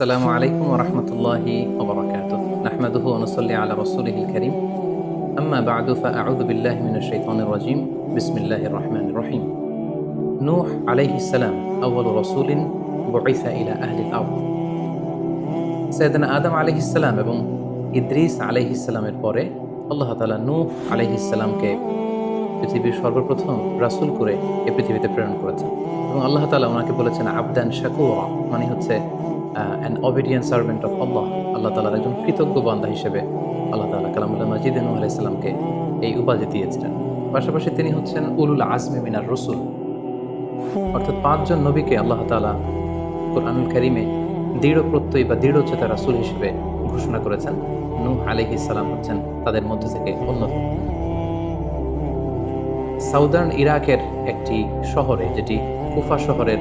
السلام عليكم ورحمة الله وبركاته نحمده ونصلي على رسوله الكريم أما بعد فأعوذ بالله من الشيطان الرجيم بسم الله الرحمن الرحيم نوح عليه السلام أول رسول بعث إلى أهل الأرض সৈয়দনা আদম আলহিসাল্লাম এবং ইদ্রিস আলহিসাল্লামের পরে আল্লাহ তালা নূহ আলহিসাল্লামকে পৃথিবীর সর্বপ্রথম রাসূল করে এ পৃথিবীতে প্রেরণ করেছেন। এবং আল্লাহ তালা ওনাকে বলেছেন, আবদান শাকুয়া মানে হচ্ছে an obedient servant of Allah Allah তালার একজন কৃতজ্ঞ বান্দা হিসেবে আল্লাহ তালা কালামুল্লাহ মাজিদ নূহ আলাইসাল্লামকে এই উপাধি দিয়েছিলেন। পাশাপাশি তিনি হচ্ছেন উলুল আজমি মিনার রসুল। অর্থাৎ পাঁচজন নবীকে আল্লাহ তালা কোরআনুল করিমে দৃঢ় প্রত্যয়ী বা দৃঢ় চেতা রাসুল হিসেবে ঘোষণা করেছেন। নূহ আলাইহি সালাম হচ্ছেন তাদের মধ্যে থেকে অন্যতম। সাউদার্ন ইরাকের একটি শহরে, যেটি কুফা শহরের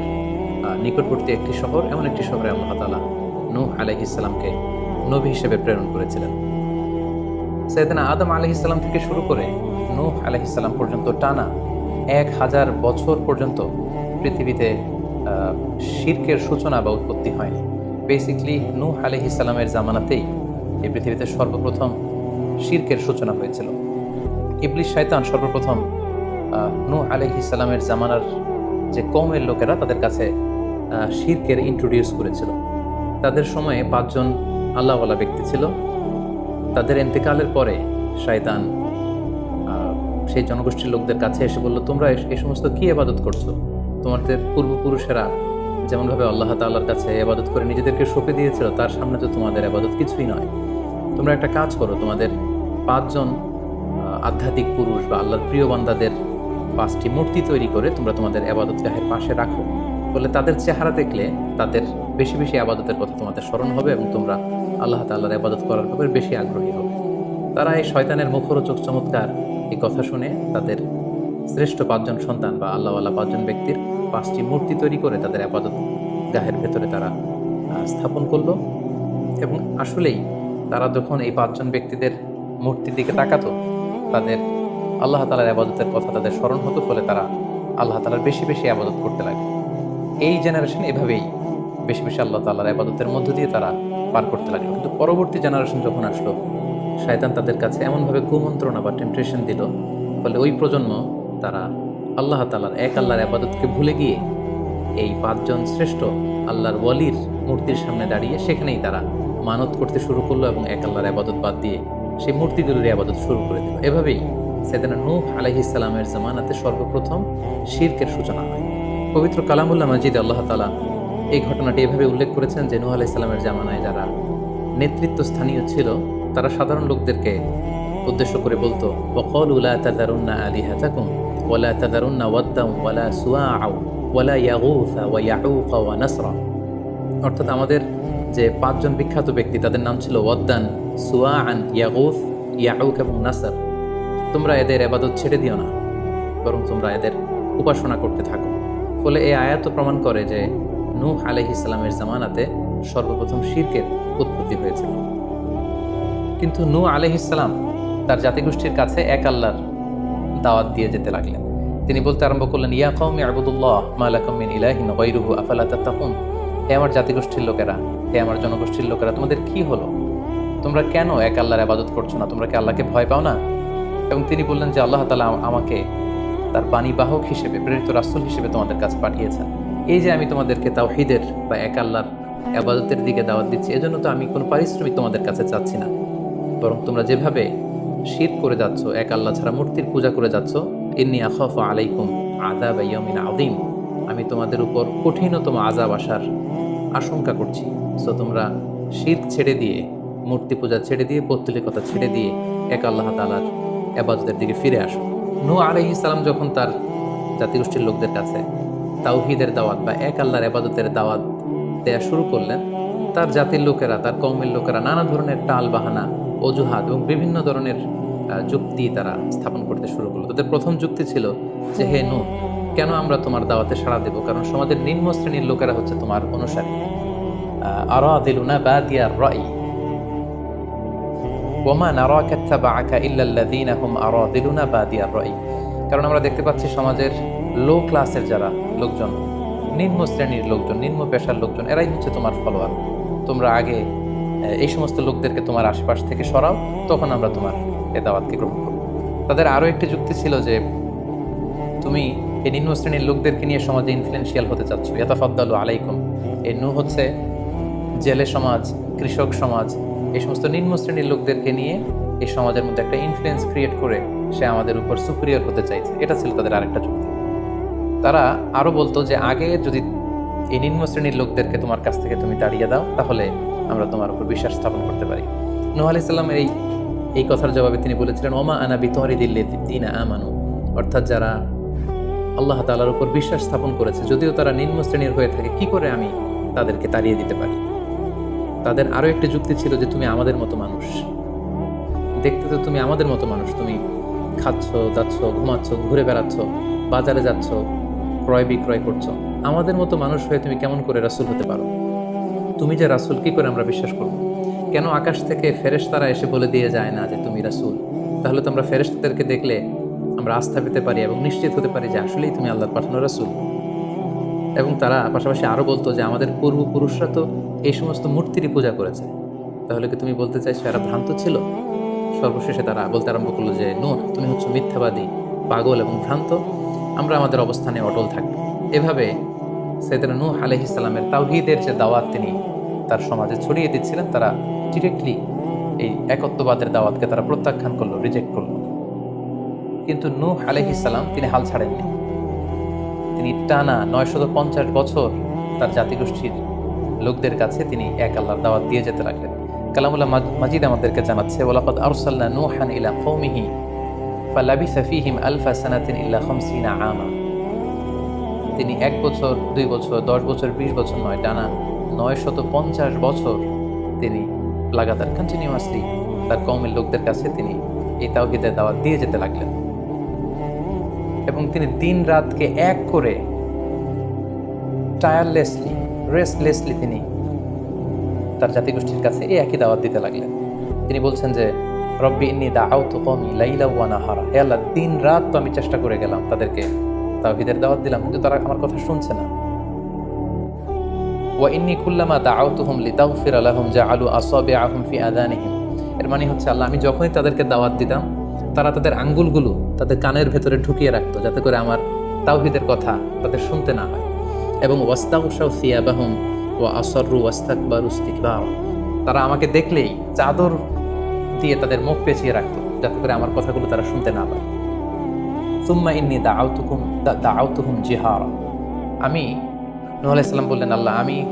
নিকটবর্তী একটি শহর, এমন একটি শহরে আল্লাহ তালা নূহ আলাইহি সালামকে নবী হিসেবে প্রেরণ করেছিলেন। সৈয়দনা আদম আলহিসাল্লাম থেকে শুরু করে নূহ আলহিসাল্লাম পর্যন্ত টানা এক হাজার বছর পর্যন্ত পৃথিবীতে শির্কের সূচনা বা উৎপত্তি হয়নি বেসিকলি নূহ আলহিসাল্লামের জামানাতেই এই পৃথিবীতে সর্বপ্রথম শির্কের সূচনা হয়েছিল। ইবলিশ শয়তান সর্বপ্রথম আহ, নূহ আলহিসাল্লামের জামানার যে কমের লোকেরা তাদের কাছে শির্কের ইন্ট্রোডিউস করেছিল। তাদের সময়ে পাঁচজন আল্লাহওয়ালা ব্যক্তি ছিল। তাদের এন্তেকালের পরে শয়তান সেই জনগোষ্ঠীর লোকদের কাছে এসে বলল তোমরা এ- সমস্ত কি এবাদত করছ? তোমাদের পূর্বপুরুষেরা যেমনভাবে আল্লাহ তাল্লার কাছে এবাদত করে নিজেদেরকে সঁপে দিয়েছিল তার সামনে তো তোমাদের এবাদত কিছুই নয়। তোমরা একটা কাজ করো তোমাদের পাঁচজন আধ্যাত্মিক পুরুষ বা আল্লাহর প্রিয় বান্দাদের পাঁচটি মূর্তি তৈরি করে তোমরা তোমাদের আবাদত গাহের পাশে রাখো। ফলে তাদের চেহারা দেখলে তাদের বেশি বেশি আবাদতের কথা তোমাদের স্মরণ হবে এবং তোমরা আল্লাহ তাল্লাহর আবাদত করার ব্যাপারে বেশি আগ্রহী হবে। তারা এই শয়তানের মুখরোচক চমৎকার এই কথা শুনে তাদের শ্রেষ্ঠ পাঁচজন সন্তান বা আল্লাহওয়ালা পাঁচজন ব্যক্তির পাঁচটি মূর্তি তৈরি করে তাদের আবাদত গাহের ভেতরে তারা স্থাপন করল। এবং আসলেই তারা যখন এই পাঁচজন ব্যক্তিদের মূর্তির দিকে তাকাতো, তাদের আল্লাহ তালার আবাদতের কথা তাদের স্মরণ হতো, ফলে তারা আল্লাহ তালার বেশি বেশি আবাদত করতে লাগে এই জেনারেশন এভাবেই বেশি বেশি আল্লাহ তাল্লাহর আবাদতের মধ্য দিয়ে তারা পার করতে লাগল। কিন্তু পরবর্তী জেনারেশন যখন আসলো, শয়তান তাদের কাছে এমনভাবে কুমন্ত্রণা বা টেম্পটেশন দিল, ফলে ওই প্রজন্ম তারা আল্লাহ তালার এক আল্লাহর আবাদতকে ভুলে গিয়ে এই পাঁচজন শ্রেষ্ঠ আল্লাহর ওয়ালির মূর্তির সামনে দাঁড়িয়ে সেখানেই তারা মানত করতে শুরু করল এবং এক আল্লাহর আবাদত বাদ দিয়ে সেই মূর্তিগুলোর আবাদত শুরু করে দিল। এভাবেই সেদিন নূহ আলাইহিসালামের জামানাতে সর্বপ্রথম শিরকের সূচনা হয়। পবিত্র কালামুল্লাহ মাজিদ আল্লাহ তালা এই ঘটনাটি এভাবে উল্লেখ করেছেন যে নূহ আলাইসাল্লামের জামানায় যারা নেতৃত্ব স্থানীয় ছিল, তারা সাধারণ লোকদেরকে উদ্দেশ্য করে বলতো বকল উলা আলী হাতাকুম ওয়ালা তাদারুন্না ওয়াদ্দাম ওয়ালা সুয়াআউ ওয়ালা ইয়াগুথা ওয়া ইয়াউকা, ওয়া নাসরা। অর্থাৎ আমাদের যে পাঁচজন বিখ্যাত ব্যক্তি, তাদের নাম ছিল ওয়াদ্দান সুয়াআন ইয়াগুথ ইয়াউক এবং নাসর। তোমরা এদের আবাদত ছেড়ে দিও না, বরং তোমরা এদের উপাসনা করতে থাকো। ফলে এই আয়াত প্রমাণ করে যে নূহ আলাইহিস সালামের জামানাতে সর্বপ্রথম শিরকের উৎপত্তি হয়েছিল কিন্তু নূহ আলাইহিস সালাম তার জাতিগোষ্ঠীর কাছে এক আল্লাহর দাওয়াত দিয়ে যেতে লাগলেন। তিনি বলতে আরম্ভ করলেন, ইয়া কওমি আবুদুল্লাহ, মা ইলাহিন তাত্তাকুন? হে আমার জাতিগোষ্ঠীর লোকেরা, হে আমার জনগোষ্ঠীর লোকেরা, তোমাদের কি হলো? তোমরা কেন এক আল্লাহর আবাদত করছ না? তোমরা কি আল্লাহকে ভয় পাও না? এবং তিনি বললেন যে আল্লাহ তালা আমাকে তার বাণী বাহক হিসেবে, প্রেরিত রাসূল হিসেবে তোমাদের কাছে পাঠিয়েছেন। এই যে আমি তোমাদেরকে তাওহিদের বা এক আল্লাহর আবাদতের দিকে দাওয়াত দিচ্ছি, এজন্য তো আমি কোনো পারিশ্রমিক তোমাদের কাছে চাচ্ছি না। বরং তোমরা যেভাবে শীত করে যাচ্ছ, এক আল্লাহ ছাড়া মূর্তির পূজা করে যাচ্ছ, ইন্নি আখফ আলাইকুম আদাব ইয়ামিন আদিম আমি তোমাদের উপর কঠিনতম আজাব আসার আশঙ্কা করছি। সো তোমরা শীত ছেড়ে দিয়ে, মূর্তি পূজা ছেড়ে দিয়ে, পৌত্তলিকতা ছেড়ে দিয়ে, এক আল্লাহ তালার আবাদতের দিকে ফিরে আসো নূ আলাইহিস সালাম যখন তার জাতিগোষ্ঠীর লোকদের কাছে তাওহিদের দাওয়াত বা এক আল্লাহর আবাদতের দাওয়াত দেয়া শুরু করলেন, তার জাতির লোকেরা, তার কৌমের লোকেরা নানা ধরনের টাল বাহানা অজুহাত এবং বিভিন্ন ধরনের যুক্তি তারা স্থাপন করতে শুরু করল। তাদের প্রথম যুক্তি ছিল যে, হে নু কেন আমরা তোমার দাওয়াতে সাড়া দেব? কারণ সমাজের নিম্ন শ্রেণির লোকেরা হচ্ছে তোমার অনুসারী। আরা দিলুনা বা দিয়ার রাই। ওমা নারাকা ইত্তাবাআকা ইল্লা আল্লাযীনা হুম আরাদিলুনা বাদিয়ার রাই। কারণ আমরা দেখতে পাচ্ছি সমাজের লো ক্লাসের যারা লোকজন, নিম্ন শ্রেণির লোকজন, নিম্ন পেশার লোকজন, এরাই হচ্ছে তোমার ফলোয়ার তোমরা আগে এই সমস্ত লোকদেরকে তোমার আশপাশ থেকে সরাও, তখন আমরা তোমার এ দাওয়াতকে গ্রহণ করব। তাদের আরও একটি যুক্তি ছিল যে, তুমি এই নিম্ন শ্রেণির লোকদেরকে নিয়ে সমাজে ইনফ্লুয়েন্সিয়াল হতে চাচ্ছ। ইয়াতাফাদ্দালু আলাইকুম। এই নু হচ্ছে জেলে সমাজ, কৃষক সমাজ এই সমস্ত নিম্ন শ্রেণির লোকদেরকে নিয়ে এই সমাজের মধ্যে একটা ইনফ্লুয়েন্স ক্রিয়েট করে সে আমাদের উপর সুপিরিয়র হতে চাইছে। এটা ছিল তাদের আরেকটা যুক্তি। তারা আরও বলতো যে, আগে যদি এই নিম্ন শ্রেণির লোকদেরকে তোমার কাছ থেকে তুমি তাড়িয়ে দাও, তাহলে আমরা তোমার উপর বিশ্বাস স্থাপন করতে পারি। নুহ আলি সাল্লামের এই এই কথার জবাবে তিনি বলেছিলেন, ওমা আনা বিতহরি দিল্লি দিন আমানু। অর্থাৎ যারা আল্লাহ তালার উপর বিশ্বাস স্থাপন করেছে, যদিও তারা নিম্ন শ্রেণির হয়ে থাকে, কি করে আমি তাদেরকে তাড়িয়ে দিতে পারি? তাদের আরও একটি যুক্তি ছিল যে তুমি আমাদের মতো মানুষ। দেখতে তো তুমি আমাদের মতো মানুষ। তুমি খাচ্ছ যাচ্ছ ঘুমাচ্ছ, ঘুরে বেড়াচ্ছ, বাজারে যাচ্ছ, ক্রয় বিক্রয় করছ। আমাদের মতো মানুষ হয়ে তুমি কেমন করে রাসুল হতে পারো? তুমি যে রাসূল, কি করে আমরা বিশ্বাস করব? কেন আকাশ থেকে ফেরেশতারা এসে বলে দিয়ে যায় না যে তুমি রাসূল? তাহলে তো আমরা ফেরেশতাদেরকে দেখলে আমরা আস্থা পেতে পারি এবং নিশ্চিত হতে পারি যে আসলেই তুমি আল্লাহর পাঠানো রাসূল। এবং তারা পাশাপাশি আরও বলতো যে আমাদের পূর্বপুরুষরা তো এই সমস্ত মূর্তিরই পূজা করেছে। তাহলে কি তুমি বলতে চাইছো এরা ভ্রান্ত ছিল? সর্বশেষে তারা বলতে আরম্ভ করল যে নূহ তুমি হচ্ছে মিথ্যাবাদী, পাগল এবং ভ্রান্ত। আমরা আমাদের অবস্থানে অটল থাকব। এভাবে সৈয়দনা নূহ আলহ ইসলামের তাওহিদের যে দাওয়াত তিনি তার সমাজে ছড়িয়ে দিচ্ছিলেন, তারা ডিরেক্টলি এই একত্ববাদের দাওয়াতকে তারা প্রত্যাখ্যান করল রিজেক্ট করল। কিন্তু নূহ আলহ ইসলাম তিনি হাল ছাড়েননি। তিনি টানা নয়শত পঞ্চাশ বছর তার জাতিগোষ্ঠীর লোকদের কাছে তিনি এক আল্লাহর দাওয়াত দিয়ে যেতে লাগলেন। কালামুল্লাহ মাজ- মাজিদ আমাদেরকে জানাচ্ছে ওলাকদ আরসাল্লা নূহান ইলা কৌমিহি ফালাবি ফিহিম আলফা সানাতিন ইল্লা খামসিনা আমা। তিনি এক বছর, দুই বছর, দশ বছর, বিশ বছর নয়, টানা নয় শত পঞ্চাশ বছর তিনি লাগাতার কন্টিনিউয়াসলি তার কৌমের লোকদের কাছে তিনি এই তাওহিদের দাওয়াত দিয়ে যেতে লাগলেন। এবং তিনি দিন রাতকে এক করে টায়ারলেসলি রেস্টলেসলি তিনি তার জাতিগোষ্ঠীর কাছে এই একই দাওয়াত দিতে লাগলেন। তিনি বলছেন যে, রব্বি ইন্নি দাআউতু কওমি লাইলা ওয়া নাহারা। হে আল্লাহ, দিন রাত তো আমি চেষ্টা করে গেলাম তাদেরকে তাওহীদের দাওয়াত দিলাম, কিন্তু তারা আমার কথা শুনছে না। ওয়া ইন্নি কুল্লামা দাআউতুহুম লিতাগফিরা লাহুম জাআলু আসাবিআহুম ফি আযানিহিম। এর মানে হচ্ছে, আল্লাহ, আমি যখনই তাদেরকে দাওয়াত দিতাম, তারা তাদের আঙ্গুলগুলো তাদের কানের ভেতরে ঢুকিয়ে রাখতো যাতে করে আমার তাওহীদের কথা তাদের শুনতে না হয়। এবং ওয়াস্তা ওয়াস্তাগশাউ সিয়াবাহুম ওয়া আসররু ওয়াস্তাকবারু ইস্তিকবার। তারা আমাকে দেখলেই চাদর দিয়ে তাদের মুখ পেঁচিয়ে রাখতো যাতে করে আমার কথাগুলো তারা শুনতে না পায়। সুম্মা ইন্নি দা আউতুকুম দা দাআউতুকুম দাআউতুহুম জিহার। আমি নূহ আলাইহিস সালাম বললেন, আল্লাহ, আমি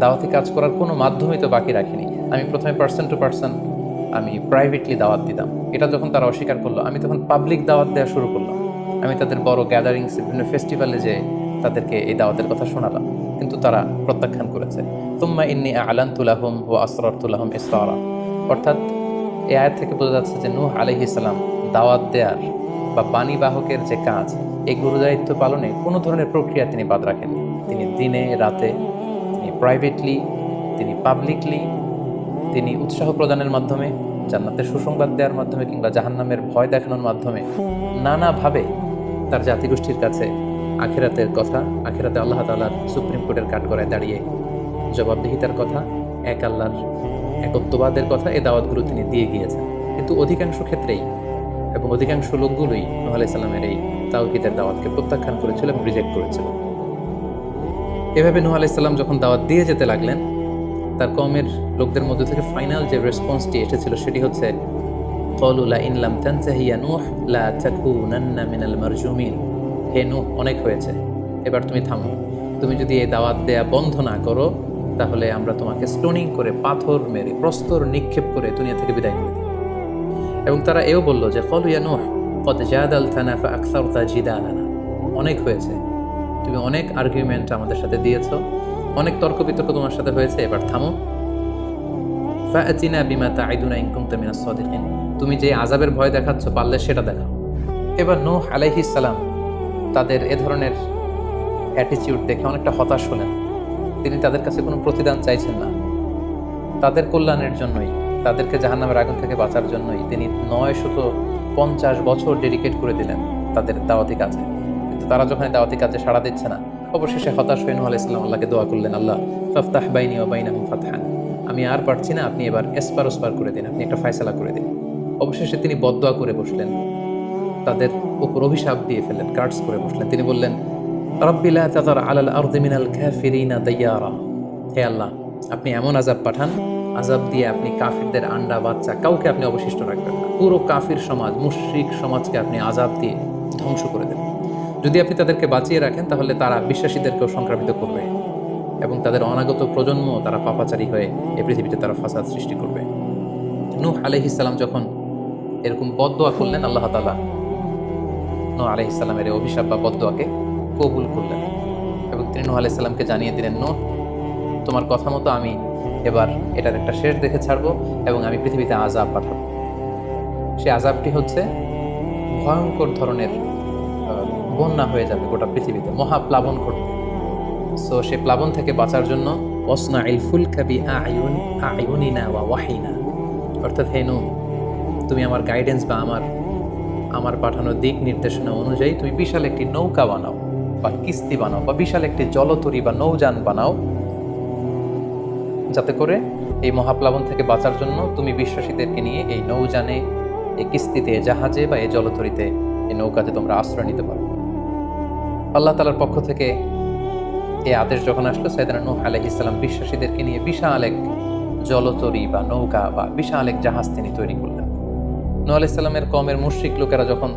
দাওয়াতি কাজ করার কোনো মাধ্যমই তো বাকি রাখিনি। আমি প্রথমে পার্সন টু পার্সন আমি প্রাইভেটলি দাওয়াত দিতাম। এটা যখন তারা অস্বীকার করল, আমি তখন পাবলিক দাওয়াত দেওয়া শুরু করলাম। আমি তাদের বড় গ্যাদারিংস বিভিন্ন ফেস্টিভ্যালে যে তাদেরকে এই দাওয়াতের কথা শোনালাম। কিন্তু তারা প্রত্যাখ্যান করেছে। তুম্মা ইন্নি আলান্তুলাহম ও আসরতুলাহম ইসরা অর্থাৎ এ আয়াত থেকে বোঝা যাচ্ছে যে নূহ আলহিসাল্লাম দাওয়াত দেয়ার বা বাণী বাহকের যে কাজ, এই গুরুদায়িত্ব পালনে কোনো ধরনের প্রক্রিয়া তিনি বাদ রাখেন তিনি দিনে, রাতে, তিনি প্রাইভেটলি তিনি পাবলিকলি তিনি উৎসাহ প্রদানের মাধ্যমে, জান্নাতের সুসংবাদ দেওয়ার মাধ্যমে কিংবা জাহান্নামের ভয় দেখানোর মাধ্যমে নানাভাবে তার জাতিগোষ্ঠীর কাছে আখেরাতের কথা, আখেরাতে আল্লাহ তালার সুপ্রিম কোর্টের কাঠগড়ায় দাঁড়িয়ে জবাবদিহিতার কথা, এক আল্লাহর একত্ববাদের কথা এই দাওয়াতগুলো তিনি দিয়ে গিয়েছেন। কিন্তু অধিকাংশ ক্ষেত্রেই এবং অধিকাংশ লোকগুলোই নূহ সালামের এই তাওকিদের দাওয়াতকে প্রত্যাখ্যান করেছিল এবং রিজেক্ট করেছিল। এভাবে নূহ সালাম যখন দাওয়াত দিয়ে যেতে লাগলেন তার কমের লোকদের মধ্যে থেকে ফাইনাল যে রেসপন্সটি এসেছিল সেটি হচ্ছে, কলু লা হে অনেক হয়েছে। এবার তুমি থামো। তুমি যদি এই দাওয়াত দেয়া বন্ধ না করো, তাহলে আমরা তোমাকে স্টোনিং করে, পাথর মেরে, প্রস্তর নিক্ষেপ করে দুনিয়া থেকে বিদায় করে এবং তারা এও বলল যে, কলু ইয়া নূহ, কদ জাদাল থানা ফা আকসারতা জিদালানা। অনেক হয়েছে। তুমি অনেক আর্গুমেন্ট আমাদের সাথে দিয়েছ। অনেক তর্ক বিতর্ক তোমার সাথে হয়েছে, এবার থামো। ফাআতিনা বিমা তাইদুনা ইন কুনতা মিনাস সাদিকিন। তুমি যে আযাবের ভয় দেখাচ্ছ, পারলে সেটা দেখাও। এবার নূহ সালাম তাদের এ ধরনের অ্যাটিটিউড দেখে অনেকটা হতাশ হলেন। তিনি তাদের কাছে কোনো প্রতিদান চাইছেন না। তাদের কল্যাণের জন্যই, তাদেরকে জাহান্নামের আগুন থেকে বাঁচার জন্যই তিনি নয় শত পঞ্চাশ বছর ডেডিকেট করে দিলেন তাদের দাওয়াতি কাজে। কিন্তু তারা যখন দাওয়াতি কাজে সাড়া দিচ্ছে না অবশেষে হতাশ হয়ে নূহ আলাইহিস সালাম আল্লাহকে দোয়া করলেন, আল্লাহ, ফাফতাহ বাইনি ওয়া বাইনাহুম ফাতহান। আমি আর পারছি না, আপনি এবার এসপার ওসপার করে দিন, আপনি একটা ফায়সালা করে দিন। অবশেষে তিনি বদদোয়া করে বসলেন, তাদের উপর অভিশাপ দিয়ে ফেললেন কার্ডস করে বসলেন। তিনি বললেন আলাল হে আল্লাহ, আপনি এমন আজাব পাঠান আজাব দিয়ে আপনি কাফিরদের আন্ডা বাচ্চা কাউকে আপনি অবশিষ্ট রাখবেন পুরো কাফির সমাজ, মুশরিক সমাজকে আপনি আজাব দিয়ে ধ্বংস করে দেন যদি আপনি তাদেরকে বাঁচিয়ে রাখেন, তাহলে তারা বিশ্বাসীদেরকেও সংক্রামিত করবে এবং তাদের অনাগত প্রজন্ম তারা পাপাচারী হয়ে এই পৃথিবীতে তারা ফাসাদ সৃষ্টি করবে। নূহ আলহিসাল্লাম যখন এরকম বদদোয়া করলেন আল্লাহ তালা নূহ আলহিসাল্লামের অভিশাপ বা বদদোয়াকে কবুল করলেন এবং তিনি নূহ আলাইসাল্লামকে জানিয়ে দিলেন, নূহ, তোমার কথা মতো আমি এবার এটার একটা শেষ দেখে ছাড়বো এবং আমি পৃথিবীতে আজাব পাঠাবো। সে আজাবটি হচ্ছে ভয়ঙ্কর ধরনের বন্যা হয়ে যাবে গোটা পৃথিবীতে মহাপ্লাবন ঘটবে। সো সে প্লাবন থেকে বাঁচার জন্য ওসনা ইল ফুল কাবি আয়ুন আয়ুনিনা ওয়া ওয়াহিনা। অর্থাৎ হে নূহ, তুমি আমার গাইডেন্স বা আমার আমার পাঠানো দিক নির্দেশনা অনুযায়ী তুমি বিশাল একটি নৌকা বানাও বা কিস্তি বানাও বা বিশাল একটি জলতরী বা নৌযান বানাও। যাতে করে এই মহাপ্লাবন থেকে বাঁচার জন্য তুমি বিশ্বাসীদেরকে নিয়ে এই নৌযানে এই কিস্তিতে জাহাজে বা এই জলতরিতে এই নৌকাতে তোমরা আশ্রয় নিতে পারো। আল্লাহ তালার পক্ষ থেকে এই আদেশ যখন আসলো সাইদানা নূহ আলাইহিস সালাম বিশ্বাসীদেরকে নিয়ে বিশাল এক জলতরী বা নৌকা বা বিশাল এক জাহাজ তিনি তৈরি করলেন। নূহ আলাইহিস সালামের কমের মুশরিক লোকেরা যখন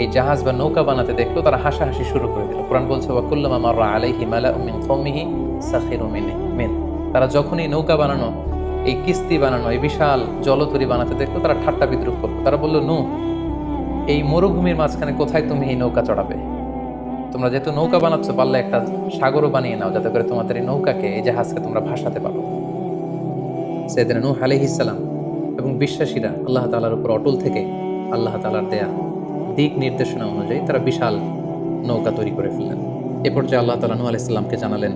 এই জাহাজ বা নৌকা বানাতে দেখল, তারা হাসাহাসি শুরু করে দিল। কোরআন বলছে, ওয়াকুল্লামা মাররা আলাইহি মালাউ মিন কওমিহি সাখিরু মিন তারা যখনই নৌকা বানানো, এই কিস্তি বানানো, এই বিশাল জলতরী বানাতে দেখল, তারা ঠাট্টা বিদ্রুপ করল। তারা বলল নু এই মরুভূমির মাঝখানে কোথায় তুমি এই নৌকা চড়াবে? তোমরা যেহেতু নৌকা বানাচ্ছ, পারলে একটা সাগরও বানিয়ে নাও, যাতে করে তোমাদের এই নৌকাকে, এই জাহাজকে তোমরা ভাসাতে পারো। সেদিন নূহ আলাইহিসসালাম এবং বিশ্বাসীরা আল্লাহ তাআলার উপর অটল থেকে আল্লাহ তাআলার দেয়া দিক নির্দেশনা অনুযায়ী তারা বিশাল নৌকা তৈরি করে ফেললেন। এ পর্যায়ে আল্লাহ তাআলা নূহ আলাইহিসসালামকে জানালেন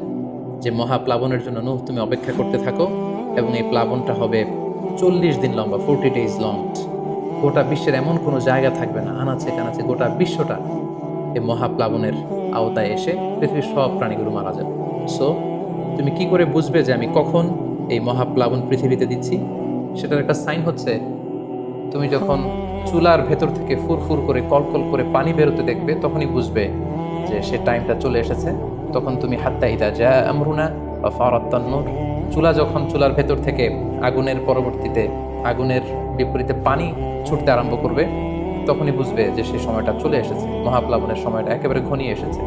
যে, মহাপ্লাবনের জন্য নূহ, তুমি অপেক্ষা করতে থাকো এবং এই প্লাবনটা হবে চল্লিশ দিন লম্বা ফোরটি ডেজ লং। গোটা বিশ্বের এমন কোনো জায়গা থাকবে না, আনাচে কানাচে গোটা বিশ্বটা এই মহাপ্লাবনের আওতায় এসে পৃথিবীর সব প্রাণীগুলো মারা যাবে। সো তুমি কি করে বুঝবে যে আমি কখন এই মহাপ্লাবন পৃথিবীতে দিচ্ছি? সেটার একটা সাইন হচ্ছে, তুমি যখন চুলার ভেতর থেকে ফুরফুর করে, কলকল করে পানি বেরোতে দেখবে, তখনই বুঝবে যে সে টাইমটা চলে এসেছে। তখন তুমি হাত্তা ইদা যা আমরুনা বা ফারাত্তান্নুর চুলা যখন চুলার ভেতর থেকে আগুনের পরবর্তীতে, আগুনের বিপরীতে পানি ছুটতে আরম্ভ করবে তখনই বুঝবে যে সেই সময়টা চলে এসেছে। মহাপ্লাবনের সময়টা একেবারে ঘনিয়ে এসেছে।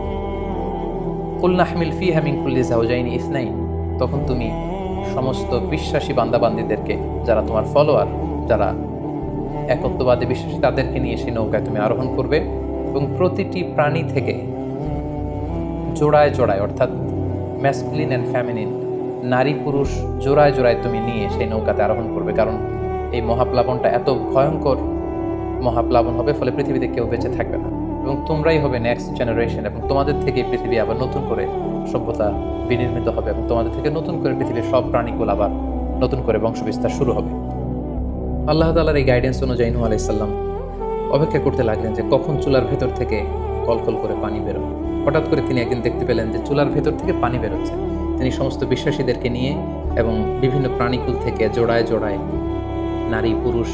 কুল্লা হামিল ফি হামিং কুল্লি জাউজাইনি ইসনাইন। তখন তুমি সমস্ত বিশ্বাসী বান্দাবান্দিদেরকে, যারা তোমার ফলোয়ার, যারা একত্ববাদী বিশ্বাসী, তাদেরকে নিয়ে সেই নৌকায় তুমি আরোহণ করবে এবং প্রতিটি প্রাণী থেকে জোড়ায় জোড়ায়, অর্থাৎ ম্যাসকুলিন অ্যান্ড ফ্যামিনিন নারী পুরুষ জোড়ায় জোড়ায় তুমি নিয়ে সেই নৌকাতে আরোহণ করবে। কারণ এই মহাপ্লাবনটা এত ভয়ঙ্কর মহাপ্লাবন হবে, ফলে পৃথিবীতে কেউ বেঁচে থাকবে না। এবং তোমরাই হবে নেক্সট জেনারেশন এবং তোমাদের থেকে পৃথিবী আবার নতুন করে সভ্যতা বিনির্মিত হবে এবং তোমাদের থেকে নতুন করে পৃথিবীর সব প্রাণীগুলো আবার নতুন করে বংশবিস্তার শুরু হবে। আল্লাহ তালার এই গাইডেন্স অনুযায়ী নূহ আলাইসাল্লাম অপেক্ষা করতে লাগলেন যে কখন চুলার ভেতর থেকে কলকল করে পানি বেরোবে হঠাৎ করে তিনি একদিন দেখতে পেলেন যে চুলার ভেতর থেকে পানি বেরোচ্ছে। তিনি সমস্ত বিশ্বাসীদেরকে নিয়ে এবং বিভিন্ন প্রাণীকুল থেকে জোড়ায় জোড়ায় নারী, পুরুষ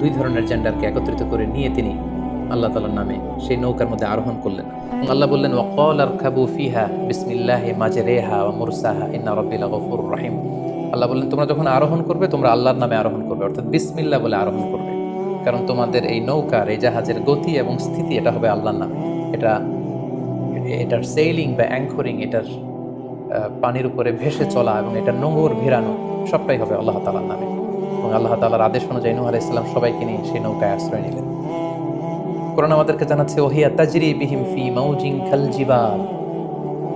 দুই ধরনের জেন্ডারকে একত্রিত করে নিয়ে তিনি আল্লাহ তালার নামে সেই নৌকার মধ্যে আরোহণ করলেন। আল্লাহ বললেন ওয়াকল আর খাবু ফিহা বিসমিল্লাহ মাজে রেহা ওয়া মুরসাহা ইন্না রব্বিল গফুর রাহিম। আল্লাহ বললেন তোমরা যখন আরোহণ করবে তোমরা আল্লাহর নামে আরোহণ করবে অর্থাৎ বিসমিল্লাহ বলে আরোহণ করবে। কারণ তোমাদের এই নৌকার এই জাহাজের গতি এবং স্থিতি এটা হবে আল্লাহর নামে। এটা এটার সেইলিং বা অ্যাঙ্করিং এটার পানির উপরে ভেসে চলা এবং এটা নোঙর ভেরানো সবটাই হবে আল্লাহ তালার নামে। এবং আল্লাহ তালার আদেশ অনুযায়ী নূহ আলাইসাল্লাম সবাইকে নিয়ে সেই নৌকায় আশ্রয় নিলেন। কোরআন আমাদেরকে জানাচ্ছে, ওহিয়া তাজরি বিহিম ফি মাউজিং খাল জিবাল।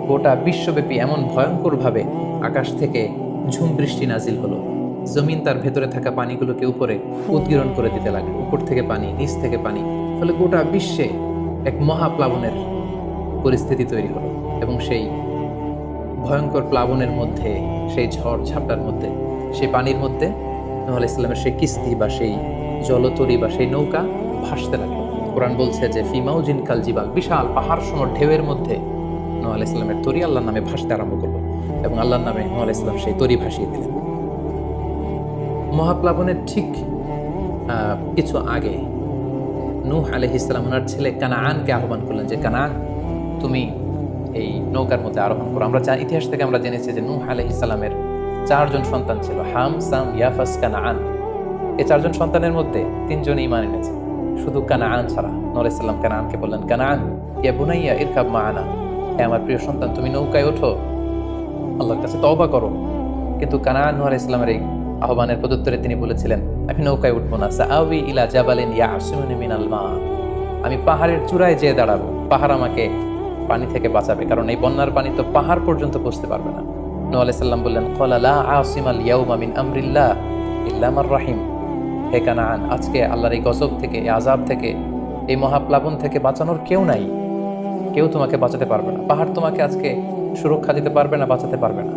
গোটা বিশ্বব্যাপী এমন ভয়ঙ্করভাবে আকাশ থেকে ঝুম বৃষ্টি নাজিল হলো। জমিন তার ভেতরে থাকা পানিগুলোকে উপরে উদ্গীরণ করে দিতে লাগল। উপর থেকে পানি, নিচ থেকে পানি, ফলে গোটা বিশ্বে এক মহাপ্লাবনের পরিস্থিতি তৈরি হলো এবং সেই ভয়ঙ্কর প্লাবনের মধ্যে, সেই ঝড় ঝাপটার মধ্যে, সেই পানির মধ্যে নূহ ইসলামের সেই কিস্তি বা সেই জলতরি বা সেই নৌকা ভাসতে লাগল কোরআন বলছে যে ফিমাউজিন কাল জিবাল বিশাল পাহাড় সমর ঢেউয়ের মধ্যে নূহ ইসলামের তরি আল্লাহর নামে ভাসতে আরম্ভ করল এবং আল্লাহর নামে নূহ ইসলাম সেই তরি ভাসিয়ে দিলেন। মহাপ্লাবনের ঠিক কিছু আগে নূহ আলহ ইসলাম ওনার ছেলে কানাআনকে আহ্বান করলেন যে কানাআন তুমি এই নৌকার মধ্যে আরোহণ করো। আমরা যা ইতিহাস থেকে আমরা জেনেছি যে নূহ আলহ ইসলামের চারজন সন্তান ছিল, হাম, সাম, ইয়াফাস, কানাআন। এই চারজন সন্তানের মধ্যে তিনজন ইমান এনেছে। শুধু কানাআন ছাড়া। নূহ ইসলাম কানাআনকে বললেন, কানাআন, ইয়া বুনাইয়া, ইরকাব মাআনা হে আমার প্রিয় সন্তান, তুমি নৌকায় ওঠো। আল্লাহর কাছে তওবা করো। কিন্তু কানাআন নূহ আলাইহিস সালামের এই আহ্বানের প্রত্যুত্তরে তিনি বলেছিলেন, আমি নৌকায় উঠবো না। সাআবি ইলা জাবালিন ইয়া ইয়াসিমুনি মিনাল মা। আমি পাহাড়ের চূড়ায় যেয়ে দাঁড়াবো। পাহাড় আমাকে পানি থেকে বাঁচাবে, কারণ এই বন্যার পানি তো পাহাড় পর্যন্ত পৌঁছতে পারবে না। নূহ আলাইহিস সালাম বললেন ক্বালা লা আসিমাল ইয়াউমা মিন আমরিল্লাহ ইল্লা রাহিম। হে কানাআন, আজকে আল্লাহর এই গজব থেকে, এই আযাব থেকে, এই মহাপ্লাবন থেকে বাঁচানোর কেউ নাই। কেউ তোমাকে বাঁচাতে পারবে না। পাহাড় তোমাকে আজকে সুরক্ষা দিতে পারবে না, বাঁচাতে পারবে না।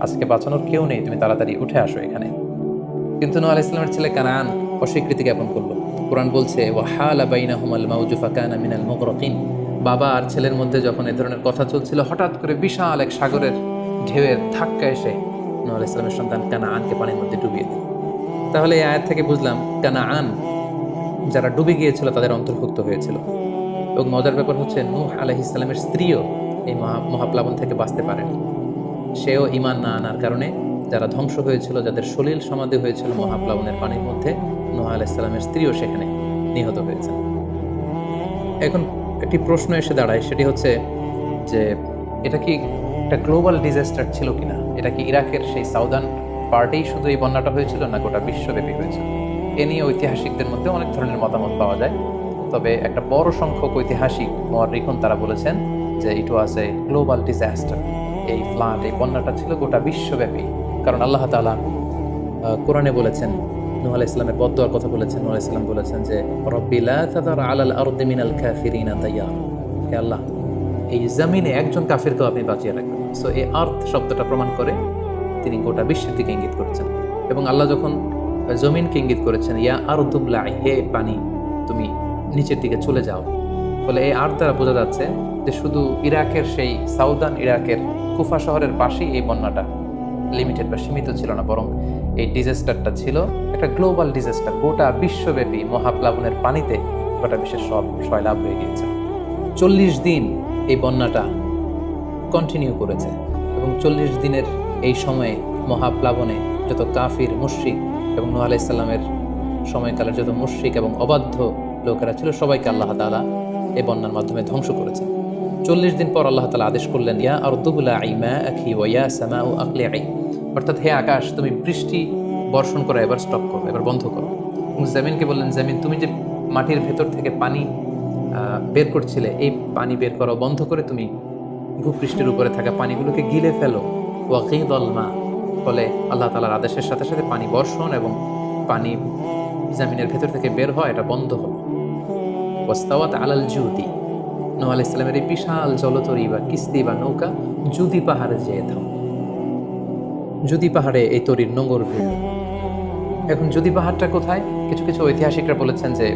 আজকে বাঁচানোর কেউ নেই, তুমি তাড়াতাড়ি উঠে আসো এখানে। কিন্তু নোয়া ইসলামের ছেলে কানান অস্বীকৃতি জ্ঞাপন করল। কোরআন বলছে ওয়াহালা বাইনা হুমাল মাউজুফা কানা মিনাল মুগরাকিন। বাবা আর ছেলের মধ্যে যখন এ ধরনের কথা চলছিল, হঠাৎ করে বিশাল এক সাগরের ঢেউয়ের ধাক্কা এসে নোয়া ইসলামের সন্তান কানাআনকে পানির মধ্যে ডুবিয়ে দেয়। তাহলে এই আয়াত থেকে বুঝলাম কানা আন যারা ডুবে গিয়েছিল তাদের অন্তর্ভুক্ত হয়েছিল। এবং মজার ব্যাপার হচ্ছে নূহ আলাইহিস সালামের স্ত্রীও এই মহা, মহাপ্লাবন থেকে বাঁচতে পারেনি। সেও ইমান না আনার কারণে যারা ধ্বংস হয়েছিল, যাদের সলিল সমাধি হয়েছিল মহাপ্লাবনের পানির মধ্যে, নূহ আলাইহিস সালামের স্ত্রীও সেখানে নিহত হয়েছে। এখন একটি প্রশ্ন এসে দাঁড়ায়, সেটি হচ্ছে যে এটা কি একটা গ্লোবাল ডিজাস্টার ছিল কিনা? এটা কি ইরাকের সেই সাউদার্ন পার্টেই শুধু এই বন্যাটা হয়েছিল না গোটা বিশ্বব্যাপী হয়েছিল এ নিয়ে ঐতিহাসিকদের মধ্যে অনেক ধরনের মতামত পাওয়া যায়। তবে একটা বড় সংখ্যক ঐতিহাসিক মহারিখন তারা বলেছেন যে it was a global disaster এই ফ্লাড এই বন্যাটা ছিল গোটা বিশ্বব্যাপী। কারণ আল্লাহ তালা কোরআনে বলেছেন, নুহ আলাহ ইসলামের বদুয়ার কথা বলেছেন, নুহ ইসলাম বলেছেন যে রব্বিলা তাদার আলাল আরদে মিনাল কাফিরিনা তাইয়া আল্লাহ এই জমিনে একজন কাফিরকেও আপনি বাঁচিয়ে রাখবেন। সো এই আর্থ শব্দটা প্রমাণ করে তিনি গোটা বিশ্বের দিকে ইঙ্গিত করেছেন। এবং আল্লাহ যখন জমিনকে ইঙ্গিত করেছেন, ইয়া আর দুবলাই হে পানি, তুমি নিচের দিকে চলে যাও। ফলে এই আর্থ দ্বারা বোঝা যাচ্ছে যে শুধু ইরাকের সেই সাউদার্ন ইরাকের কুফা শহরের পাশেই এই বন্যাটা লিমিটেড বা সীমিত ছিল না, বরং এই ডিজাস্টারটা ছিল একটা গ্লোবাল ডিজাস্টার। গোটা বিশ্বব্যাপী মহাপ্লাবনের পানিতে গোটা বিশ্বের সব সয়লাভ হয়ে গিয়েছে। চল্লিশ দিন এই বন্যাটা কন্টিনিউ করেছে এবং চল্লিশ দিনের এই সময়ে মহাপ্লাবনে যত কাফির, মুশ্রিক এবং নুহ আলাইসাল্লামের সময়কালের যত মুশ্রিক এবং অবাধ্য লোকেরা ছিল, সবাইকে আল্লাহ তালা এই বন্যার মাধ্যমে ধ্বংস করেছে। চল্লিশ দিন পর আল্লাহ তালা আদেশ করলেন, ইয়া আর দুবুলা আইমা আখি ওয়া সামা ও আকলে আই অর্থাৎ, হে আকাশ, তুমি বৃষ্টি বর্ষণ করা, এবার স্টপ করো, এবার বন্ধ করো। জামিনকে বললেন, জামিন, তুমি যে মাটির ভেতর থেকে পানি বের করছিলে, এই পানি বের করা, বন্ধ করে তুমি ভূপৃষ্ঠের উপরে থাকা পানিগুলোকে গিলে ফেলো। ওয়াকিদ মা, ফলে আল্লাহ তালার আদেশের সাথে সাথে পানি বর্ষণ এবং পানি জামিনের ভেতর থেকে বের হওয়া, এটা বন্ধ হলো। ওস্তাওয়াত আলাল জুদি আলাহ ইসলামের এই বিশাল জলতরি বা কিস্তি বা নৌকা জুদি পাহাড়ে যেয়ে থাম। জুদি পাহাড়ে এই তরির নোংর ভিড় এখন জুদি পাহাড়টা কোথায়? কিছু কিছু ঐতিহাসিকরা বলেছেন যে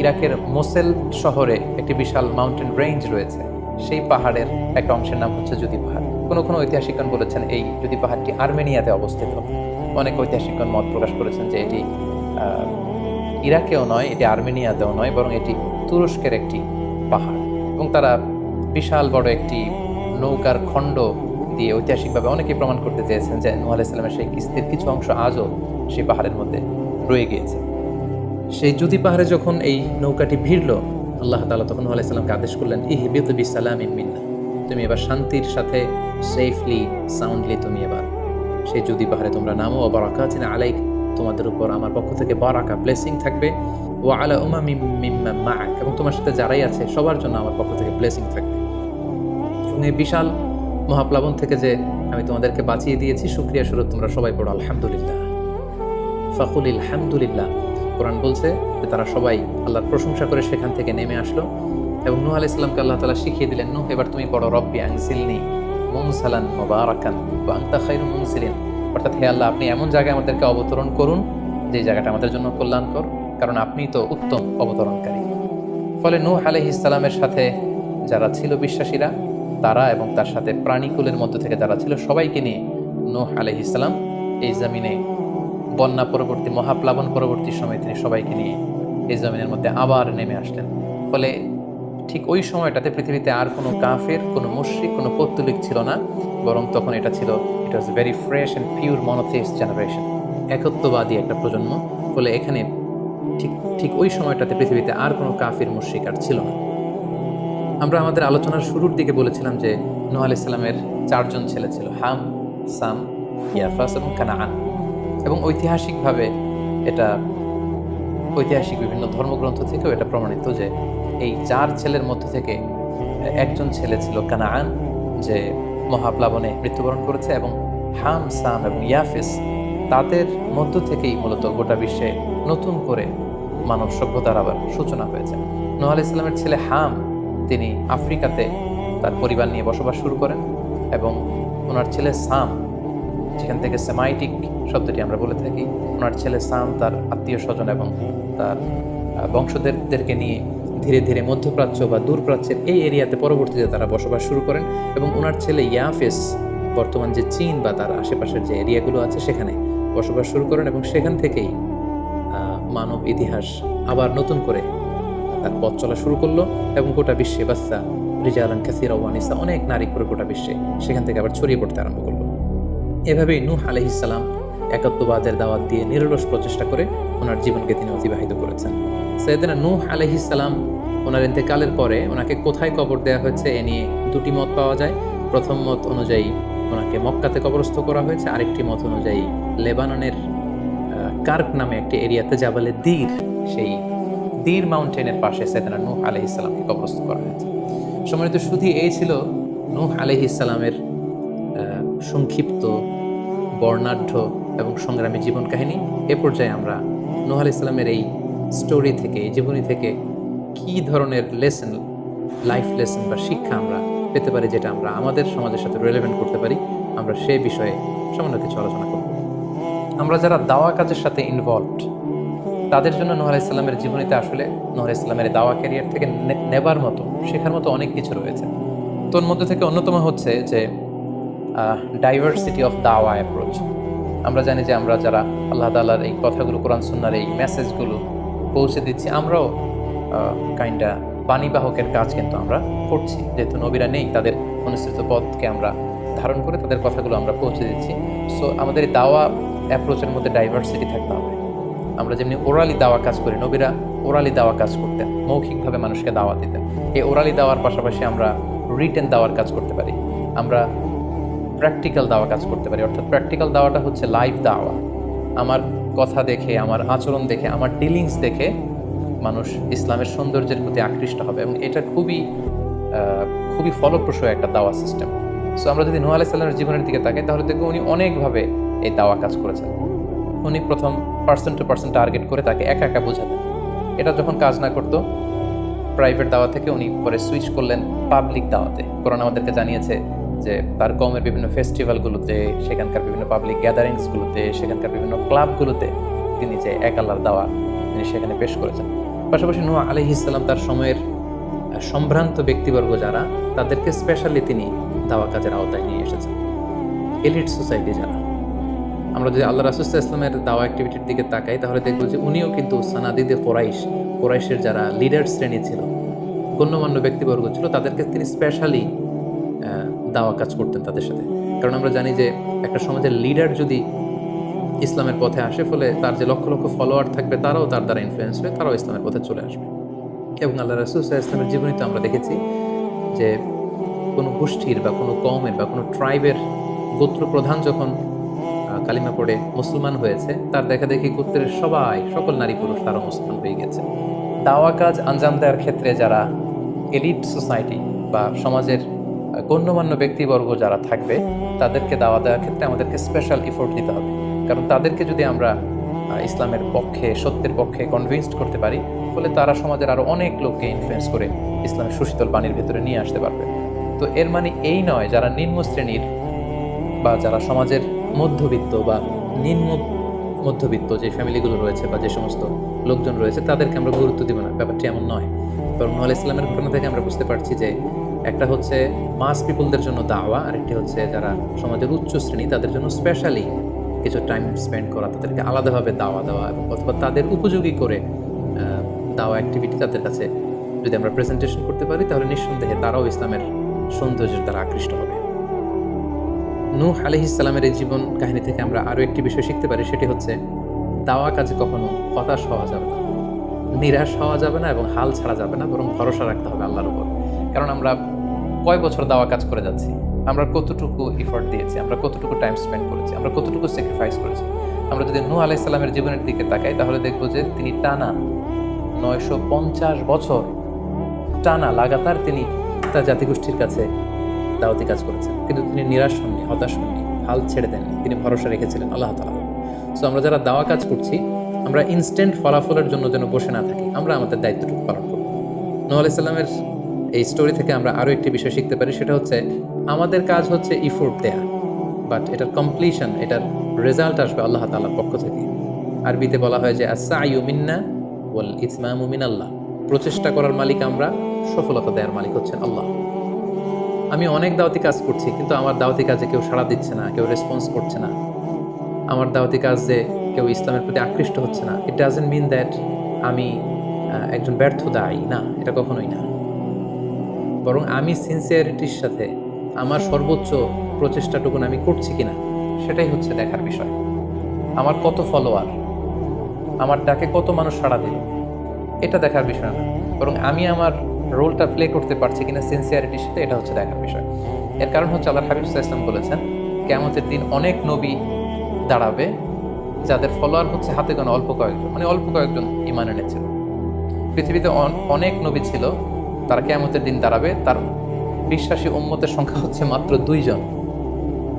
ইরাকের মোসেল শহরে একটি বিশাল মাউন্টেন রেঞ্জ রয়েছে। সেই পাহাড়ের একটা অংশের নাম হচ্ছে জুদি পাহাড় কোনো কোনো ঐতিহাসিকগণ বলেছেন এই জুদি পাহাড়টি আর্মেনিয়াতে অবস্থিত। অনেক ঐতিহাসিকগণ মত প্রকাশ করেছেন যে এটি ইরাকেও নয়, এটি আর্মেনিয়াতেও নয়, বরং এটি তুরস্কের একটি পাহাড়। এবং তারা বিশাল বড় একটি নৌকার খণ্ড দিয়ে ঐতিহাসিকভাবে অনেকেই প্রমাণ করতে চেয়েছেন যে নুহ আলাইসাল্লামের সেই কিস্তির কিছু অংশ আজও সেই পাহাড়ের মধ্যে রয়ে গিয়েছে। সেই জুদি পাহাড়ে যখন এই নৌকাটি ভিড়ল, আল্লাহ তালা তখন আলাইসাল্লামকে আদেশ করলেন, ইহিবিত বিসালাম মিন্না, তুমি এবার শান্তির সাথে সেফলি সাউন্ডলি তুমি এবার সেই জুদি পাহাড়ে তোমরা নামো ও বারাকাতিন আলাইক, তোমাদের উপর আমার পক্ষ থেকে বারাকা ব্লেসিং থাকবে ও আলা উমা মিম্মা মাক এবং তোমার সাথে যারাই আছে, সবার জন্য আমার পক্ষ থেকে ব্লেসিং থাকবে। এবং এই বিশাল মহাপ্লাবন থেকে যে আমি তোমাদেরকে বাঁচিয়ে দিয়েছি সুক্রিয়া স্বরূপ তোমরা সবাই পড়ো, আলহামদুলিল্লাহ। ফাকুল, আলহামদুলিল্লাহ। কোরআন বলছে যে তারা সবাই আল্লাহর প্রশংসা করে সেখান থেকে নেমে আসলো। এবং নূহ আলাইহিস ইসলামকে আল্লাহ তালা শিখিয়ে দিলেন, নূহ, এবার তুমি পড়ো, রব্বি আনসিলনি মুনসালান মুবারাকান ওয়া আনতা খায়রুল মুনসিলিন অর্থাৎ হে আল্লাহ, আপনি এমন জায়গায় আমাদেরকে অবতরণ করুন, যে জায়গাটা আমাদের জন্য কল্যাণকর, কারণ আপনি তো উত্তম অবতরণকারী। ফলে নূহ আলাইহিস সালামের সাথে যারা ছিল বিশ্বাসীরা, তারা এবং তার সাথে প্রাণীকুলের মধ্য থেকে যারা ছিল, সবাইকে নিয়ে নূহ আলাইহিস ইসলাম এই জমিনে বন্যা পরবর্তী, মহাপ্লাবন পরবর্তী সময় তিনি সবাইকে নিয়ে এই জমিনের মধ্যে আবার নেমে আসলেন। ফলে ঠিক ওই সময়টাতে পৃথিবীতে আর কোনো কাফের, কোনো মুশ্রিক, কোনো পত্তলিক ছিল না, বরং তখন এটা ছিল it was very fresh and pure monotheist generation একত্ববাদী একটা প্রজন্ম। ফলে এখানে ঠিক ঠিক ওই সময়টাতে পৃথিবীতে আর কোনো কাফির, মুশ্রিক আর ছিল না। আমরা আমাদের আলোচনার শুরুর দিকে বলেছিলাম যে, নোহ আলাইসাল্লামের চারজন ছেলে ছিল, হাম, সাম, ইয়াফাস এবং কানাআন। এবং ঐতিহাসিকভাবে এটা ঐতিহাসিক বিভিন্ন ধর্মগ্রন্থ থেকেও এটা প্রমাণিত যে এই চার ছেলের মধ্য থেকে একজন ছেলে ছিল কানাআন, যে মহাপ্লাবনে মৃত্যুবরণ করেছে এবং হাম, সাম এবং ইয়াফিস তাদের মধ্য থেকেই মূলত গোটা বিশ্বে নতুন করে মানব সভ্যতার আবার সূচনা হয়েছে। নোহ ইসলামের ছেলে হাম, তিনি আফ্রিকাতে তার পরিবার নিয়ে বসবাস শুরু করেন এবং ওনার ছেলে সাম, যেখান থেকে সেমাইটিক শব্দটি আমরা বলে থাকি। ওনার ছেলে সাম তার আত্মীয় স্বজন এবং তার আহ, বংশধরদেরকে নিয়ে ধীরে ধীরে মধ্যপ্রাচ্য বা দূরপ্রাচ্যের এই এরিয়াতে পরবর্তীতে তারা বসবাস শুরু করেন এবং ওনার ছেলে ইয়াফেস বর্তমান যে চীন বা তার আশেপাশের যে এরিয়াগুলো আছে সেখানে বসবাস শুরু করেন এবং সেখান থেকেই মানব ইতিহাস আবার নতুন করে তার পথ চলা শুরু করল এবং গোটা বিশ্বে বাচ্চা রিজালান কাসিরা ওয়ানিসা অনেক নারী করে গোটা বিশ্বে সেখান থেকে আবার ছড়িয়ে পড়তে আরম্ভ করল। এভাবেই নূহ আলহিসাল্লাম একাত্মবাদের দাওয়াত দিয়ে নিরলস প্রচেষ্টা করে ওনার জীবনকে তিনি অতিবাহিত করেছেন। সৈয়দিনা নূহ আলহিসাল্লাম ওনার ইন্তেকালের পরে ওনাকে কোথায় কবর দেওয়া হয়েছে এ নিয়ে দুটি মত পাওয়া যায়। প্রথম মত অনুযায়ী ওনাকে মক্কাতে কবরস্থ করা হয়েছে। আরেকটি মত অনুযায়ী লেবাননের কার্ক নামে একটি এরিয়াতে জাবালে দীর সেই দীর মাউন্টেনের পাশে সৈয়দিনা নূহ আলহিসাল্লামকে কবরস্থ করা হয়েছে। সম্মানিত শুধু এই ছিল নূহ আলহিসাল্লামের আহ, সংক্ষিপ্ত বর্ণাঢ্য এবং সংগ্রামী জীবন কাহিনী। এ পর্যায়ে আমরা নোহ আলি ইসলামের এই স্টোরি থেকে, এই জীবনী থেকে কি ধরনের লেসন লাইফ লেসন বা শিক্ষা আমরা পেতে পারি যেটা আমরা আমাদের সমাজের সাথে রিলেভেন্ট করতে পারি, আমরা সে বিষয়ে সামান্য কিছু আলোচনা করব। আমরা যারা দাওয়া কাজের সাথে ইনভলভড তাদের জন্য নোহ ইসলামের জীবনীতে আসলে নোহ ইসলামের দাওয়া ক্যারিয়ার থেকে নেবার মতো, শেখার মতো অনেক কিছু রয়েছে। তোর মধ্যে থেকে অন্যতম হচ্ছে যে ডাইভার্সিটি অফ দাওয়া অ্যাপ্রোচ আমরা জানি যে আমরা যারা আল্লাহ তালার এই কথাগুলো, কোরআন সুন্নার এই মেসেজগুলো পৌঁছে দিচ্ছি, আমরাও কাইন্ডা বাণীবাহকের কাজ কিন্তু আমরা করছি। যেহেতু নবীরা নেই, তাদের অনুসৃত পথকে আমরা ধারণ করে তাদের কথাগুলো আমরা পৌঁছে দিচ্ছি। সো আমাদের দাওয়া অ্যাপ্রোচের মধ্যে ডাইভার্সিটি থাকতে হবে। আমরা যেমনি ওরালি দাওয়া কাজ করি, নবীরা ওরালি দাওয়া কাজ করতেন, মৌখিকভাবে মানুষকে দাওয়া দিতেন। এই ওরালি দাওয়ার পাশাপাশি আমরা রিটেন দাওয়ার কাজ করতে পারি। আমরা প্র্যাকটিক্যাল দাওয়া কাজ করতে পারি। অর্থাৎ প্র্যাকটিক্যাল দাওয়াটা হচ্ছে লাইভ দাওয়া। আমার কথা দেখে, আমার আচরণ দেখে, আমার ডিলিংস দেখে মানুষ ইসলামের সৌন্দর্যের প্রতি আকৃষ্ট হবে এবং এটা খুবই খুবই ফলপ্রসূ একটা দাওয়া সিস্টেম সো আমরা যদি নোয়া আলাইসাল্লামের জীবনের দিকে তাকাই, তাহলে দেখব উনি অনেকভাবে এই দাওয়া কাজ করেছেন। উনি প্রথম পার্সন টু পার্সন টার্গেট করে তাকে একা একা বোঝাতেন। এটা যখন কাজ না করতো প্রাইভেট দাওয়া থেকে উনি পরে সুইচ করলেন পাবলিক দাওয়াতে। কোরআন আমাদেরকে জানিয়েছে যে তার কমের বিভিন্ন ফেস্টিভ্যালগুলোতে সেখানকার বিভিন্ন পাবলিক গ্যাদারিংসগুলোতে সেখানকার বিভিন্ন ক্লাবগুলোতে তিনি যে এক আল্লাহর দাওয়া তিনি সেখানে পেশ করেছেন। পাশাপাশি নোয়া আলি ইসলাম তার সময়ের সম্ভ্রান্ত ব্যক্তিবর্গ যারা, তাদেরকে স্পেশালি তিনি দাওয়া কাজের আওতায় নিয়ে এসেছেন। এলিট সোসাইটি যারা। আমরা যদি আল্লাহ রাসুস্তা ইসলামের দাওয়া অ্যাক্টিভিটির দিকে তাকাই, তাহলে দেখব যে উনিও কিন্তু সানাদিদে কোরাইশ, কোরাইশের যারা লিডার শ্রেণি ছিল, গণ্যমান্য ব্যক্তিবর্গ ছিল, তাদেরকে তিনি স্পেশালি দাওয়া কাজ করতেন তাদের সাথে। কারণ আমরা জানি যে একটা সমাজের লিডার যদি ইসলামের পথে আসে, ফলে তার যে লক্ষ লক্ষ ফলোয়ার থাকবে, তারাও তার দ্বারা ইনফ্লুয়েন্স হয়ে তারাও ইসলামের পথে চলে আসবে। এবং আল্লাহ রাসুল্লাহ ইসলামের জীবনীতে আমরা দেখেছি যে কোনো গোষ্ঠীর বা কোনো কমের বা কোনো ট্রাইবের গোত্র প্রধান যখন কালিমা পড়ে মুসলমান হয়েছে, তার দেখা দেখি গোত্রের সবাই, সকল নারী পুরুষ তারা মুসলমান হয়ে গেছে। দাওয়া কাজ আঞ্জাম দেওয়ার ক্ষেত্রে যারা এলিট সোসাইটি বা সমাজের গণ্যমান্য ব্যক্তিবর্গ যারা থাকবে, তাদেরকে দাওয়া দেওয়ার ক্ষেত্রে আমাদেরকে স্পেশাল এফোর্ট দিতে হবে। কারণ তাদেরকে যদি আমরা ইসলামের পক্ষে, সত্যের পক্ষে কনভিন্সড করতে পারি, ফলে তারা সমাজের আরও অনেক লোককে ইনফ্লুয়েন্স করে ইসলামের সুশীতল পানির ভেতরে নিয়ে আসতে পারবে। তো এর মানে এই নয়, যারা নিম্ন শ্রেণির বা যারা সমাজের মধ্যবিত্ত বা নিম্ন মধ্যবিত্ত যে ফ্যামিলিগুলো রয়েছে বা যে সমস্ত লোকজন রয়েছে, তাদেরকে আমরা গুরুত্ব দিব না। ব্যাপারটি এমন নয়। বরং নুহ ইসলামের ঘটনা থেকে আমরা বুঝতে পারছি যে একটা হচ্ছে মাস পিপলদের জন্য দাওয়া, আরেকটি হচ্ছে যারা সমাজের উচ্চ শ্রেণি, তাদের জন্য স্পেশালি কিছু টাইম স্পেন্ড করা, তাদেরকে আলাদাভাবে দাওয়া দেওয়া এবং অথবা তাদের উপযোগী করে দাওয়া অ্যাক্টিভিটি তাদের কাছে যদি আমরা প্রেজেন্টেশন করতে পারি, তাহলে নিঃসন্দেহে তারাও ইসলামের সৌন্দর্যের দ্বারা আকৃষ্ট হবে। নূহ ইসলামের এই জীবন কাহিনী থেকে আমরা আরও একটি বিষয় শিখতে পারি, সেটি হচ্ছে দাওয়া কাজে কখনো হতাশ হওয়া যাবে না। নিরাশ হওয়া যাবে না এবং হাল ছাড়া যাবে না, বরং ভরসা রাখতে হবে আল্লাহর উপর। কারণ আমরা কয় বছর দাওয়া কাজ করে যাচ্ছি? আমরা কতটুকু এফোর্ট দিয়েছি? আমরা কতটুকু টাইম স্পেন্ড করেছি? আমরা কতটুকু স্যাক্রিফাইস করেছি? আমরা যদি নূহ আলাহ ইসলামের জীবনের দিকে তাকাই, তাহলে দেখব যে তিনি টানা নয়শো পঞ্চাশ বছর, টানা লাগাতার তিনি তার জাতিগোষ্ঠীর কাছে দাওয়াতি কাজ করেছেন। কিন্তু তিনি নিরাশ হননি, হতাশ হননি, হাল ছেড়ে দেননি। তিনি ভরসা রেখেছিলেন আল্লাহ তালা সো আমরা যারা দাওয়া কাজ করছি, আমরা ইনস্ট্যান্ট ফলাফলের জন্য যেন বসে না থাকি, আমরা আমাদের দায়িত্বটুকু পালন করব। নোহ আলাইসাল্লামের এই স্টোরি থেকে আমরা আরও একটি বিষয় শিখতে পারি, সেটা হচ্ছে আমাদের কাজ হচ্ছে ইফোর্ট দেয়া বাট এটার কমপ্লিশন এটার রেজাল্ট আসবে আল্লাহ তাআলার পক্ষ থেকে। আরবিতে বলা হয় যে আসা মিন্না ওয়াল ইসমামু মিনাল্লাহ। প্রচেষ্টা করার মালিক আমরা, সফলতা দেওয়ার মালিক হচ্ছেন আল্লাহ। আমি অনেক দাওয়াতি কাজ করছি, কিন্তু আমার দাওয়াতি কাজে কেউ সাড়া দিচ্ছে না, কেউ রেসপন্স করছে না। আমার দাওয়াতি কাজে কেউ ইসলামের প্রতি আকৃষ্ট হচ্ছে না ইট ডাজেন্ট মিন দ্যাট আমি একজন ব্যর্থ দায়ী, না, এটা কখনোই না। বরং আমি সিনসিয়ারিটির সাথে আমার সর্বোচ্চ প্রচেষ্টাটুকুন আমি করছি কিনা, সেটাই হচ্ছে দেখার বিষয়। আমার কত ফলোয়ার আমার ডাকে কত মানুষ সাড়া দিল এটা দেখার বিষয় না। বরং আমি আমার রোলটা প্লে করতে পারছি কিনা সিনসিয়ারিটির সাথে, এটা হচ্ছে দেখার বিষয়। এর কারণ হচ্ছে আল্লাহ হাবিব ইসলাম বলেছেন কেমতের দিন অনেক নবী দাঁড়াবে, যাদের ফলোয়ার হচ্ছে হাতে গোনা অল্প কয়েকজন মানে অল্প কয়েকজন ইমান এনেছিল। পৃথিবীতে অন- অনেক নবী ছিল তারা কেমতের দিন দাঁড়াবে। তার বিশ্বাসী উম্মতের সংখ্যা হচ্ছে মাত্র দুইজন।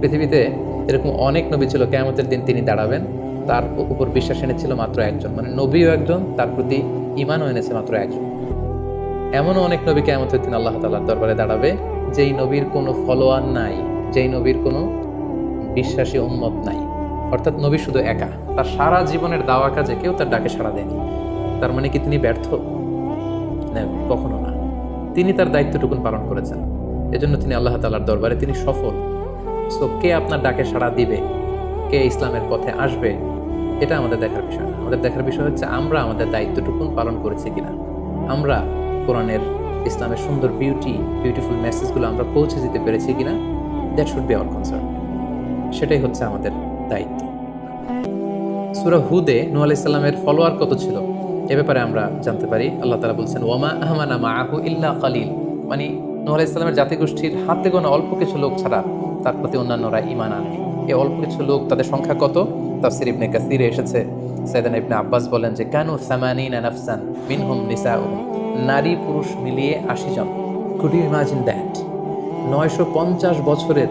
পৃথিবীতে এরকম অনেক নবী ছিল, কেয়ামতের দিন তিনি দাঁড়াবেন। তার উপর বিশ্বাস এনেছিল মাত্র একজন। মানে নবীও একজন, তার প্রতি ইমানও এনেছে মাত্র একজন। এমনও অনেক নবী কেয়ামতের দিন আল্লাহ তাল্লাহ দরবারে দাঁড়াবে, যেই নবীর কোনো ফলোয়ার নাই, যেই নবীর কোনো বিশ্বাসী উম্মত নাই। অর্থাৎ নবী শুধু একা। তার সারা জীবনের দাওয়া কাজে কেউ তার ডাকে সাড়া দেয়নি। তার মানে কি তিনি ব্যর্থ? না, কখনো না। তিনি তার দায়িত্বটুকুন পালন করেছেন। এজন্য তিনি আল্লাহ তালার দরবারে তিনি সফল। সো কে আপনার ডাকে সাড়া দিবে? কে ইসলামের পথে আসবে? এটা আমাদের দেখার বিষয়। না আমাদের দেখার বিষয় হচ্ছে, আমরা আমাদের দায়িত্বটুকুন পালন করেছি কিনা? আমরা কোরআনের ইসলামের সুন্দর বিউটি বিউটিফুল মেসেজগুলো আমরা পৌঁছে দিতে পেরেছি কিনা? That should be our concern সেটাই হচ্ছে আমাদের দায়িত্ব। সুরা হুদে নূহ আলাইহিস সালামের ফলোয়ার কত ছিল? এ ব্যাপারে আমরা জানতে পারি। আল্লাহ তাআলা বলছেন, ওয়ামা আহমানা মাআহু ইল্লা কালিল। মানে নূহ ইসলামের সালামের জাতিগোষ্ঠীর হাতে গোনা অল্প কিছু লোক ছাড়া তার প্রতি অন্যান্যরা ইমান আনেনি এ অল্প কিছু লোক তাদের সংখ্যা কত? তাফসির ইবনে কাসিরে এসেছে। সাইদান ইবনে আব্বাস বলেন যে, কানু সামানিনা নাফসান মিনহুম নিসাউহুম নারী পুরুষ মিলিয়ে আশি জন। কুড ইউ ইমাজিন দ্যাট নয়শো পঞ্চাশ বছরের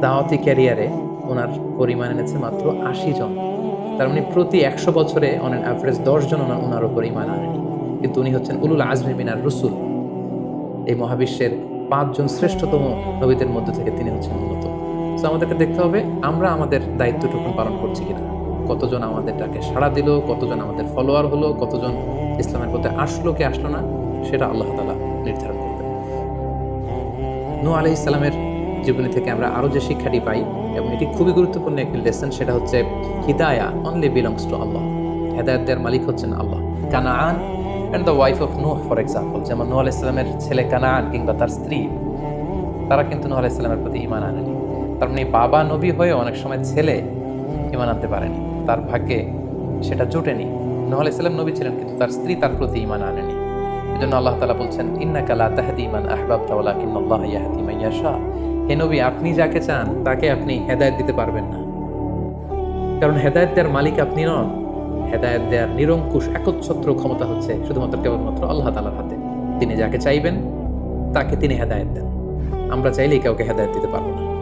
দাওয়াতি ক্যারিয়ারে ওনার পরিমাণ এনেছে মাত্র আশি জন। তার মানে প্রতি একশো বছরে অন অ্যান অ্যাভারেজ দশজন ওনার ওনার উপর ইমান আনেনি কিন্তু উনি হচ্ছেন উলুল আজমি মিনার রসুল। এই মহাবিশ্বের পাঁচজন শ্রেষ্ঠতম নবীদের মধ্য থেকে তিনি হচ্ছেন অন্যতম তো আমাদেরকে দেখতে হবে, আমরা আমাদের দায়িত্বটুকু পালন করছি কিনা। কতজন আমাদের ডাকে সাড়া দিল, কতজন আমাদের ফলোয়ার হলো, কতজন ইসলামের পথে আসলো, কি আসলো না, সেটা আল্লাহ তালা নির্ধারণ করবে নূ আলি ইসলামের জীবনী থেকে আমরা আরও যে শিক্ষাটি পাই এবং এটি খুবই গুরুত্বপূর্ণ একটি লেসন সেটা হচ্ছে হিদায়া অনলি বিলংস টু আল্লাহ হেদায়ত দেওয়ার মালিক হচ্ছেন আল্লাহ। Canaan and the wife of Nuh for example যেমন নূহ আলাইহিস সালামের ছেলে কানাআন কিংবা তার স্ত্রী, তারা কিন্তু নূহ আলাইহিস সালামের প্রতি ঈমান আনেনি। তার মানে বাবা, নবী হয়ে অনেক সময় ছেলে ইমান আনতে পারেনি। তার ভাগ্যে সেটা জোটেনি। নূহ আলাইহিস সালাম নবী ছিলেন, কিন্তু তার স্ত্রী তার প্রতি ঈমান আনেনি। এজন্য আল্লাহ তালা বলছেন, ইন্নাকা লা তাহদি মান আহবাবতা, ওয়ালাকিন্নাল্লাহ ইয়াহদি মান ইয়াশা। হে নবী, আপনি যাকে চান, তাকে আপনি হেদায়ত দিতে পারবেন না। কারণ হেদায়ত দেওয়ার মালিক আপনি নন। হেদায়ত দেওয়ার নিরঙ্কুশ, একচ্ছত্র ক্ষমতা হচ্ছে শুধুমাত্র কেবলমাত্র আল্লাহ তালার হাতে। তিনি যাকে চাইবেন, তাকে তিনি হেদায়ত দেন। আমরা চাইলেই কাউকে হেদায়ত দিতে পারব না।